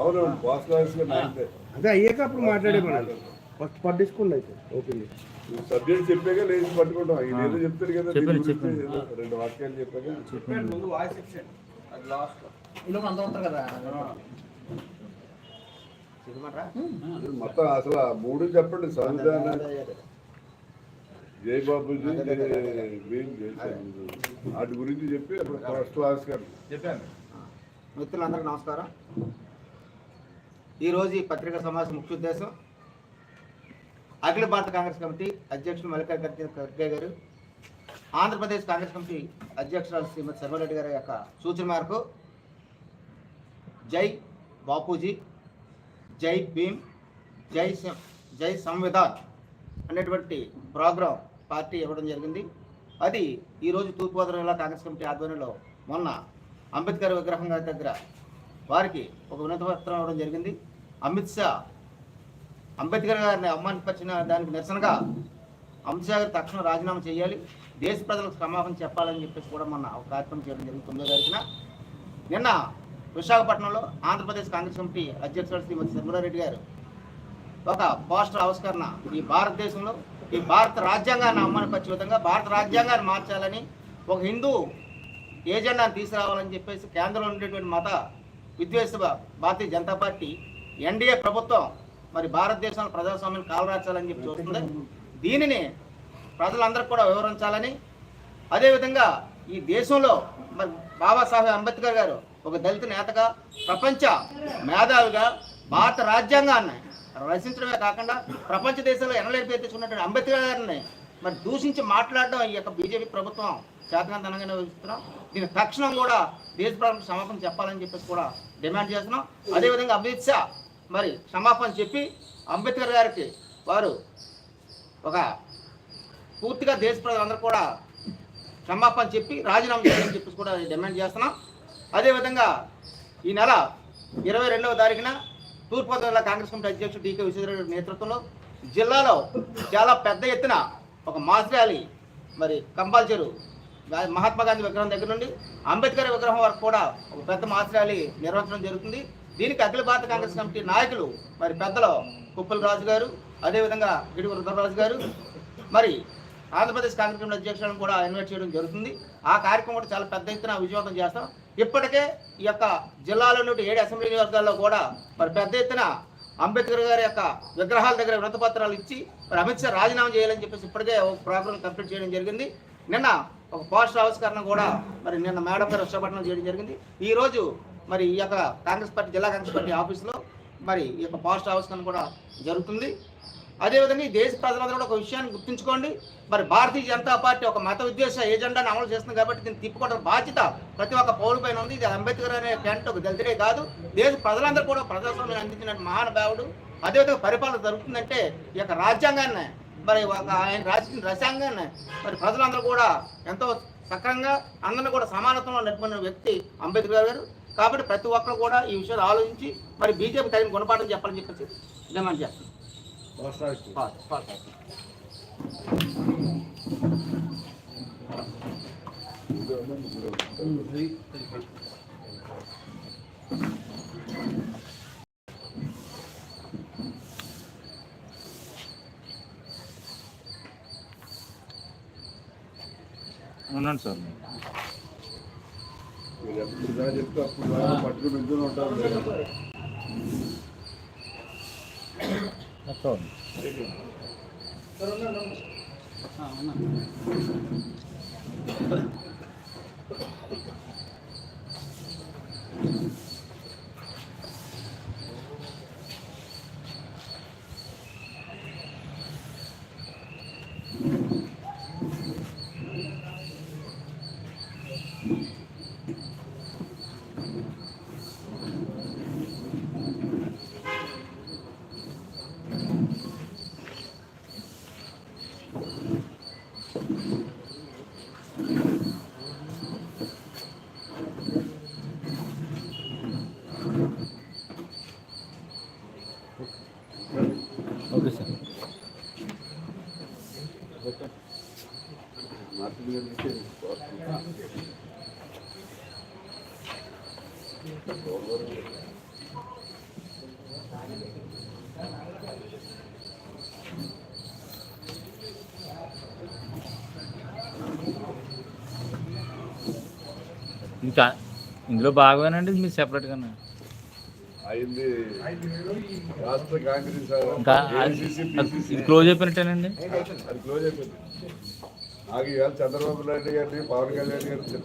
అవును బాస్ అదే అయ్యాక అప్పుడు మాట్లాడే మనం. ఫస్ట్ పట్టించుకోండి అయితే. ఓకే సబ్జెక్ట్ చెప్పాక లేచి పట్టుకుంటాం. ఇది ఏదో చెప్తాడు కదా రెండు వాక్యాలు చెప్పాక. ముందు వాయిస్ ఇచ్చేయండి అది లాస్ట్ అంత ఉంటారు కదా. మొత్తం అసలు మూడు చెప్పండి సంవిధాన జై బాబుజీ. వాటి గురించి చెప్పి అప్పుడు ఫస్ట్ క్లాస్ కానీ చెప్పాను. మిత్రులందరికీ నమస్కారం. ఈరోజు ఈ పత్రికా సమావేశం ముఖ్య ఉద్దేశం. అఖిల భారత కాంగ్రెస్ కమిటీ అధ్యక్షుడు మల్లికార్జున ఖర్గే గారు ఆంధ్రప్రదేశ్ కాంగ్రెస్ కమిటీ అధ్యక్షురాలు శ్రీమతి శర్మరెడ్డి గారి యొక్క సూచన మేరకు జై బాపూజీ జై భీమ్ జై సం- జై సంవిధాన్ అనేటువంటి ప్రోగ్రాం పార్టీ ఇవ్వడం జరిగింది. అది ఈరోజు తూర్పుగోదావరి జిల్లా కాంగ్రెస్ కమిటీ ఆధ్వర్యంలో మొన్న అంబేద్కర్ విగ్రహం గారి దగ్గర వారికి ఒక వినతి పత్రం ఇవ్వడం జరిగింది. అమిత్ షా అంబేద్కర్ గారిని అవమానపరిచిన దానికి నిరసనగా అమిత్ షా గారు తక్షణం రాజీనామా చేయాలి. దేశ ప్రజలకు క్షమాపణ చెప్పాలని చెప్పేసి కూడా మొన్న ఒక కార్యక్రమం చేయడం జరిగింది తొమ్మిదో తారీఖున. నిన్న విశాఖపట్నంలో ఆంధ్రప్రదేశ్ కాంగ్రెస్ కమిటీ అధ్యక్షుడు శ్రీమతి శర్మలారెడ్డి గారు ఒక పోస్టర్ ఆవిష్కరణ ఈ భారతదేశంలో ఈ భారత రాజ్యాంగాన్ని అవమానపరిచే విధంగా భారత రాజ్యాంగాన్ని మార్చాలని ఒక హిందూ ఏజెండాను తీసుకురావాలని చెప్పేసి కేంద్రంలో ఉండేటువంటి మత విద్వేష భారతీయ జనతా పార్టీ ఎన్డీఏ ప్రభుత్వం మరి భారతదేశంలో ప్రజాస్వామ్యం కాలరాచాలని చెప్పి చూస్తుంది దీనిని ప్రజలందరికీ కూడా వివరించాలని అదేవిధంగా ఈ దేశంలో మరి బాబాసాహెబ్ అంబేద్కర్ గారు ఒక దళిత నేతగా ప్రపంచ మేధావిగా భారత రాజ్యాంగాన్ని రచించడమే కాకుండా ప్రపంచ దేశంలో ఎనలేని పేరు తెచ్చుకున్నటువంటి అంబేద్కర్ గారిని మరి దూషించి మాట్లాడడం ఈ యొక్క బీజేపీ ప్రభుత్వం చేతనంతనంగానే వహిస్తున్నాం దీని తక్షణం కూడా దేశ ప్రభుత్వం క్షమాపణ చెప్పాలని చెప్పేసి కూడా డిమాండ్ చేస్తున్నాం. అదేవిధంగా అమిత్ షా మరి క్షమాపణ చెప్పి అంబేద్కర్ గారికి వారు ఒక పూర్తిగా దేశ ప్రజలందరూ కూడా క్షమాపణ చెప్పి రాజీనామా చేయాలని చెప్పేసి కూడా డిమాండ్ చేస్తున్నాం. అదేవిధంగా ఈ నెల ఇరవై రెండవ తారీఖున తూర్పుగోదావరి కాంగ్రెస్ కమిటీ అధ్యక్షుడు డీకే విశ్వేశ్వరరెడ్డి నేతృత్వంలో జిల్లాలో చాలా పెద్ద ఎత్తున ఒక మాస్ ర్యాలీ మరి కంపల్సరీ. మహాత్మా గాంధీ విగ్రహం దగ్గర నుండి అంబేద్కర్ విగ్రహం వరకు కూడా ఒక పెద్ద మాస్ ర్యాలీ నిర్వహించడం జరుగుతుంది. దీనికి అఖిల భారత కాంగ్రెస్ కమిటీ నాయకులు మరి పెద్దలు కుప్పల రాజు గారు అదేవిధంగా గిడుగు రుద్రరాజు గారు మరి ఆంధ్రప్రదేశ్ కాంగ్రెస్ కమిటీ అధ్యక్షులను కూడా ఇన్వైట్ చేయడం జరుగుతుంది. ఆ కార్యక్రమం కూడా చాలా పెద్ద ఎత్తున విజయవంతం చేస్తాం. ఇప్పటికే ఈ యొక్క జిల్లాలో నుండి ఏడు అసెంబ్లీ నియోజకవర్గాల్లో కూడా మరి పెద్ద ఎత్తున అంబేద్కర్ గారి యొక్క విగ్రహాల దగ్గర వ్రతపత్రాలు ఇచ్చి మరి అమిత్ షా రాజీనామా చేయాలని చెప్పేసి ఇప్పటికే ఒక ప్రోగ్రామ్ కంప్లీట్ చేయడం జరిగింది. నిన్న ఒక పోస్టర్ ఆవిష్కరణ కూడా మరి నిన్న మేడం గారు విశాఖపట్నం చేయడం జరిగింది. ఈరోజు మరి ఈ యొక్క కాంగ్రెస్ పార్టీ జిల్లా కాంగ్రెస్ పార్టీ ఆఫీస్లో మరి ఈ యొక్క పోస్టర్ ఆవిష్కరణ కూడా జరుగుతుంది. అదేవిధంగా ఈ దేశ ప్రజలందరూ కూడా ఒక విషయాన్ని గుర్తుంచుకోండి. మరి భారతీయ జనతా పార్టీ ఒక మత విద్వేష ఏజెండాను అమలు చేస్తుంది కాబట్టి దీన్ని తిప్పుకోవడం బాధ్యత ప్రతి ఒక్క పౌరు పైన ఉంది. ఇది అంబేద్కర్ అనే క్యాంట్ ఒక దళితుడే కాదు. దేశ ప్రజలందరూ కూడా ప్రజాస్వామ్యం అందించిన మహానుభావుడు అదేవిధంగా పరిపాలన జరుగుతుందంటే ఈ యొక్క రాజ్యాంగాన్ని మరి ఒక ఆయన రాసిన రసాంగాన్ని మరి ప్రజలందరూ కూడా ఎంతో సక్రంగా అందరినీ కూడా సమానత్వంలో నడుపుకున్న వ్యక్తి అంబేద్కర్ గారు. కాబట్టి ప్రతి ఒక్కరు కూడా ఈ విషయాలు ఆలోచించి మరి బీజేపీ తగిన గుణపాఠం చెప్పాలని చెప్పేసి డిమాండ్ చేస్తున్నాం. Pass, pass. ఉన్నాను సార్ మీరు ఎప్పుడు ఇలా చెప్తే అప్పుడు దాకా పట్టుకుని నిల్చొని ఉంటారు మీరు. మొత్తం ఓకే సార్ మార్కెట్ గారికి ఇంకా ఇందులో భాగమేనండి మీరు సెపరేట్గా. ఇది క్లోజ్ అయిపోయినట్టేనండి? అది క్లోజ్ అయిపోయింది. ఆగి ఇవాళ చంద్రబాబు నాయుడు గారిని పవన్ కళ్యాణ్ గారిని